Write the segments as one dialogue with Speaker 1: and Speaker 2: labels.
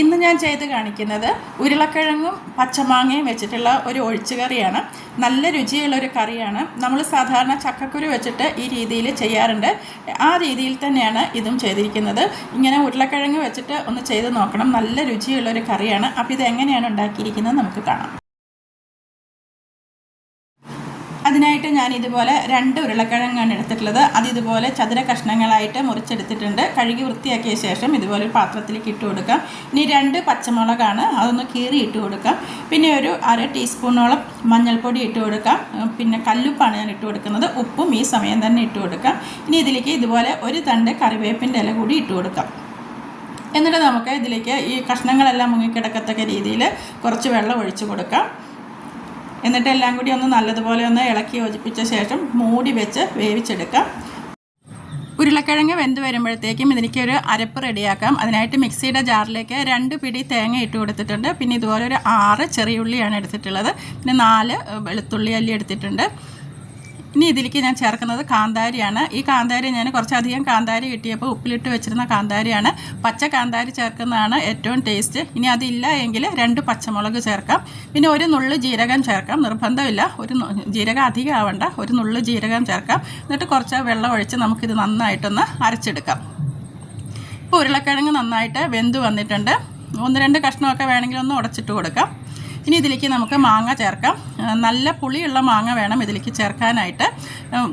Speaker 1: ഇന്ന് ഞാൻ ചെയ്ത് കാണിക്കുന്നത് ഉരുളക്കിഴങ്ങും പച്ചമാങ്ങയും വെച്ചിട്ടുള്ള ഒരു ഒഴിച്ചുകറിയാണ് നല്ല രുചിയുള്ള ഒരു കറിയാണ്. നമ്മൾ സാധാരണ ചക്കക്കുരു വെച്ചിട്ട് ഈ രീതിയിൽ ചെയ്യാറുണ്ട്. ആ രീതിയിൽ തന്നെയാണ് ഇതും ചെയ്തിരിക്കുന്നത്. ഇങ്ങനെ ഉരുളക്കിഴങ്ങ് വെച്ചിട്ട് ഒന്ന് ചെയ്ത് നോക്കണം. നല്ല രുചിയുള്ള ഒരു കറിയാണ്. അപ്പോൾ ഇത് എങ്ങനെയാണ് ഉണ്ടാക്കിയിരിക്കുന്നത് നമുക്ക് കാണാം. അതിനായിട്ട് ഞാൻ ഇതുപോലെ രണ്ട് ഉരുളക്കിഴങ്ങാണ് എടുത്തിട്ടുള്ളത്. അത് ഇതുപോലെ ചതുര കഷ്ണങ്ങളായിട്ട് മുറിച്ചെടുത്തിട്ടുണ്ട്. കഴുകി വൃത്തിയാക്കിയ ശേഷം ഇതുപോലെ ഒരു പാത്രത്തിലേക്ക് ഇട്ട് കൊടുക്കാം. ഇനി രണ്ട് പച്ചമുളകാണ്. അതൊന്ന് കീറി ഇട്ട് കൊടുക്കാം. പിന്നെ ഒരു അര ടീസ്പൂണോളം മഞ്ഞൾപ്പൊടി ഇട്ട് കൊടുക്കാം. പിന്നെ കല്ലുപ്പാണ് ഞാൻ ഇട്ട് കൊടുക്കുന്നത്. ഉപ്പും ഈ സമയം തന്നെ ഇട്ട് കൊടുക്കാം. ഇനി ഇതിലേക്ക് ഇതുപോലെ ഒരു തണ്ട് കറിവേപ്പിന്റെ ഇല കൂടി ഇട്ട് കൊടുക്കാം. എന്നിട്ട് നമുക്ക് ഇതിലേക്ക് ഈ കഷ്ണങ്ങളെല്ലാം മുങ്ങിക്കിടക്കത്തക്ക രീതിയിൽ കുറച്ച് വെള്ളം ഒഴിച്ചു കൊടുക്കാം. എന്നിട്ട് എല്ലാം കൂടി ഒന്ന് നല്ലതുപോലെ ഒന്ന് ഇളക്കി യോജിപ്പിച്ച ശേഷം മൂടി വെച്ച് വേവിച്ചെടുക്കാം. ഉരുളക്കിഴങ്ങ് വെന്ത് വരുമ്പോഴത്തേക്കും ഇതിലേക്ക് ഒരു അരപ്പ് റെഡിയാക്കാം. അതിനായിട്ട് മിക്സിയുടെ ജാറിലേക്ക് രണ്ട് പിടി തേങ്ങ ഇട്ട് കൊടുത്തിട്ടുണ്ട്. പിന്നെ ഇതുപോലെ ഒരു ആറ് ചെറിയുള്ളിയാണ് എടുത്തിട്ടുള്ളത്. പിന്നെ നാല് വെളുത്തുള്ളി അല്ലി എടുത്തിട്ടുണ്ട്. ഇനി ഇതിലേക്ക് ഞാൻ ചേർക്കുന്നത് കാന്താരിയാണ്. ഈ കാന്താരി ഞാൻ കുറച്ചധികം കാന്താരി കിട്ടിയപ്പോൾ ഉപ്പിലിട്ട് വെച്ചിരുന്ന കാന്താരിയാണ്. പച്ച കാന്താരി ചേർക്കുന്നതാണ് ഏറ്റവും ടേസ്റ്റ്. ഇനി അതില്ല എങ്കിൽ രണ്ട് പച്ചമുളക് ചേർക്കാം. പിന്നെ ഒരു നുള്ള് ജീരകം ചേർക്കാം. നിർബന്ധമില്ല. ഒരു ജീരകം അധികം ആവണ്ട. ഒരു നുള്ള് ജീരകം ചേർക്കാം. എന്നിട്ട് കുറച്ച് വെള്ളം ഒഴിച്ച് നമുക്കിത് നന്നായിട്ടൊന്ന് അരച്ചെടുക്കാം. ഇപ്പോൾ ഉരുളക്കിഴങ്ങ് നന്നായിട്ട് വെന്ത് വന്നിട്ടുണ്ട്. ഒന്ന് രണ്ട് കഷ്ണമൊക്കെ വേണമെങ്കിൽ ഒന്ന് ഉടച്ചിട്ട് കൊടുക്കാം. ഇനി ഇതിലേക്ക് നമുക്ക് മാങ്ങ ചേർക്കാം. നല്ല പുളിയുള്ള മാങ്ങ വേണം ഇതിലേക്ക് ചേർക്കാനായിട്ട്.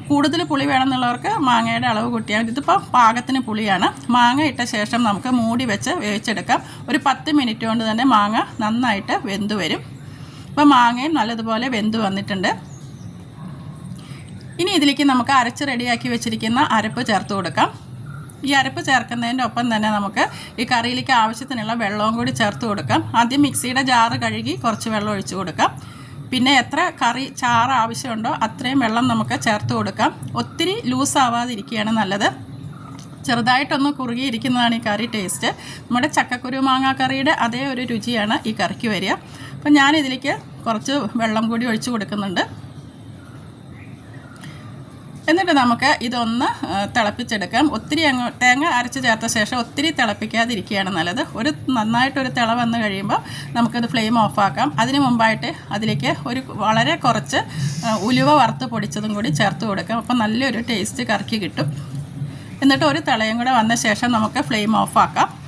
Speaker 1: കൂടുതൽ പുളി വേണം എന്നുള്ളവർക്ക് മാങ്ങയുടെ അളവ് കൂട്ടിയാൽ മതി. ഇതിപ്പോൾ പാകത്തിന് പുളിയാണ്. മാങ്ങ ഇട്ട ശേഷം നമുക്ക് മൂടി വെച്ച് വേവിച്ചെടുക്കാം. ഒരു പത്ത് മിനിറ്റ് കൊണ്ട് തന്നെ മാങ്ങ നന്നായിട്ട് വെന്ത് വരും. അപ്പോൾ മാങ്ങയും നല്ലതുപോലെ വെന്ത് വന്നിട്ടുണ്ട്. ഇനി ഇതിലേക്ക് നമുക്ക് അരച്ച് റെഡിയാക്കി വെച്ചിരിക്കുന്ന അരപ്പ് ചേർത്ത് കൊടുക്കാം. ഈ അരപ്പ് ചേർക്കുന്നതിന്റെ ഒപ്പം തന്നെ നമുക്ക് ഈ കറിയിലേക്ക് ആവശ്യത്തിനുള്ള വെള്ളവും കൂടി ചേർത്ത് കൊടുക്കാം. ആദ്യം മിക്സിയുടെ ജാറ് കഴുകി കുറച്ച് വെള്ളം ഒഴിച്ച് കൊടുക്കാം. പിന്നെ എത്ര കറി ചാറ് ആവശ്യമുണ്ടോ അത്രയും വെള്ളം നമുക്ക് ചേർത്ത് കൊടുക്കാം. ഒത്തിരി ലൂസ് ആവാതിരിക്കുകയാണ് നല്ലത്. ചെറുതായിട്ടൊന്ന് കുറുകിയിരിക്കുന്നതാണ് ഈ കറി ടേസ്റ്റ് നമ്മുടെ ചക്കക്കുരു മാങ്ങാ കറിയുടെ അതേ ഒരു രുചിയാണ് ഈ കറിക്ക് വരിക. അപ്പം ഞാനിതിലേക്ക് കുറച്ച് വെള്ളം കൂടി ഒഴിച്ച് കൊടുക്കുന്നുണ്ട്. എന്നിട്ട് നമുക്ക് ഇതൊന്ന് തിളപ്പിച്ചെടുക്കാം. ഒത്തിരി അങ്ങ് തേങ്ങ അരച്ച് ചേർത്ത ശേഷം ഒത്തിരി തിളപ്പിക്കാതിരിക്കുകയാണ് നല്ലത്. ഒരു നന്നായിട്ടൊരു തിള വന്ന് കഴിയുമ്പോൾ നമുക്കത് ഫ്ലെയിം ഓഫാക്കാം. അതിന് മുമ്പായിട്ട് അതിലേക്ക് ഒരു വളരെ കുറച്ച് ഉലുവ വറുത്ത് പൊടിച്ചതും കൂടി ചേർത്ത് കൊടുക്കാം. അപ്പം നല്ലൊരു ടേസ്റ്റ് കറക്കി കിട്ടും. എന്നിട്ട് ഒരു തിളയും കൂടെ വന്ന ശേഷം നമുക്ക് ഫ്ലെയിം ഓഫാക്കാം.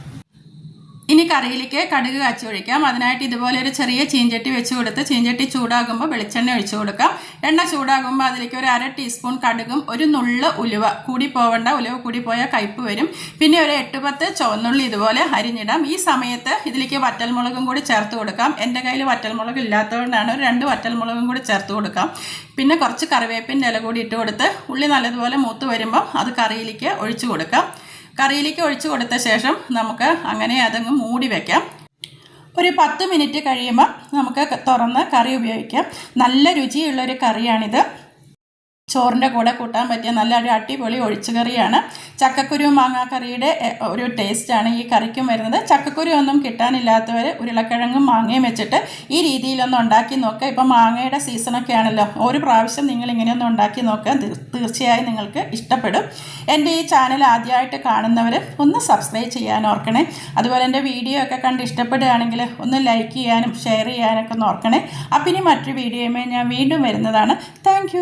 Speaker 1: ഇനി കറിയിലേക്ക് കടുക് കാച്ചി ഒഴിക്കാം. അതിനായിട്ട് ഇതുപോലെ ഒരു ചെറിയ ചീഞ്ചട്ടി വെച്ച് കൊടുത്ത് ചീഞ്ചട്ടി ചൂടാകുമ്പോൾ വെളിച്ചെണ്ണ ഒഴിച്ചു കൊടുക്കാം. എണ്ണ ചൂടാകുമ്പോൾ അതിലേക്ക് ഒരു അര ടീസ്പൂൺ കടുകും ഒരു നുള്ള് ഉലുവ. കൂടി പോവേണ്ട ഉലുവ കൂടി പോയാൽ കയ്പ്പ് വരും. പിന്നെ ഒരു എട്ട് പത്ത് ചുവന്നുള്ളി ഇതുപോലെ അരിഞ്ഞിടാം. ഈ സമയത്ത് ഇതിലേക്ക് വറ്റൽമുളകും കൂടി ചേർത്ത് കൊടുക്കാം. എന്റെ കയ്യിൽ വറ്റൽമുളക് ഇല്ലാത്തതുകൊണ്ടാണ് ഒരു രണ്ട് വറ്റൽമുളകും കൂടി ചേർത്ത് കൊടുക്കാം. പിന്നെ കുറച്ച് കറിവേപ്പിന്റെ ഇല കൂടി ഇട്ട് കൊടുത്ത് ഉള്ളി നല്ലതുപോലെ മൂത്ത് വരുമ്പം അത് കറിയിലേക്ക് ഒഴിച്ചു കൊടുക്കാം. കറിയിലേക്ക് ഒഴിച്ചു കൊടുത്ത ശേഷം നമുക്ക് അങ്ങനെ അതങ്ങ് മൂടി വയ്ക്കാം ഒരു പത്ത് മിനിറ്റ് കഴിയുമ്പോൾ നമുക്ക് തുറന്ന് കറി ഉപയോഗിക്കാം. നല്ല രുചിയുള്ളൊരു കറിയാണിത്. ചോറിന്റെ കൂടെ കൂട്ടാൻ പറ്റിയ നല്ല ഒരു അടിപൊളി ഒഴിച്ചുകറിയാണ്. ചക്കക്കുരു മാങ്ങാക്കറിയുടെ ഒരു ടേസ്റ്റാണ് ഈ കറിക്കും വരുന്നത്. ചക്കക്കുരു ഒന്നും കിട്ടാനില്ലാത്തവർ ഉരുളക്കിഴങ്ങും മാങ്ങയും വെച്ചിട്ട് ഈ രീതിയിലൊന്ന് ഉണ്ടാക്കി നോക്കുക. ഇപ്പം മാങ്ങയുടെ സീസണൊക്കെ ആണല്ലോ ഒരു പ്രാവശ്യം നിങ്ങൾ ഇങ്ങനെയൊന്ന് ഉണ്ടാക്കി നോക്കുക. തീർച്ചയായും നിങ്ങൾക്ക് ഇഷ്ടപ്പെടും. എന്റെ ഈ ചാനൽ ആദ്യമായിട്ട് കാണുന്നവർ ഒന്ന് സബ്സ്ക്രൈബ് ചെയ്യാൻ ഓർക്കണേ. അതുപോലെ എന്റെ വീഡിയോ ഒക്കെ കണ്ട് ഇഷ്ടപ്പെടുകയാണെങ്കിൽ ഒന്ന് ലൈക്ക് ചെയ്യാനും ഷെയർ ചെയ്യാനൊക്കെ ഒന്ന് ഓർക്കണേ. അപ്പം ഇനി മറ്റൊരു വീഡിയോയുമേ ഞാൻ വീണ്ടും വരുന്നതാണ്. താങ്ക്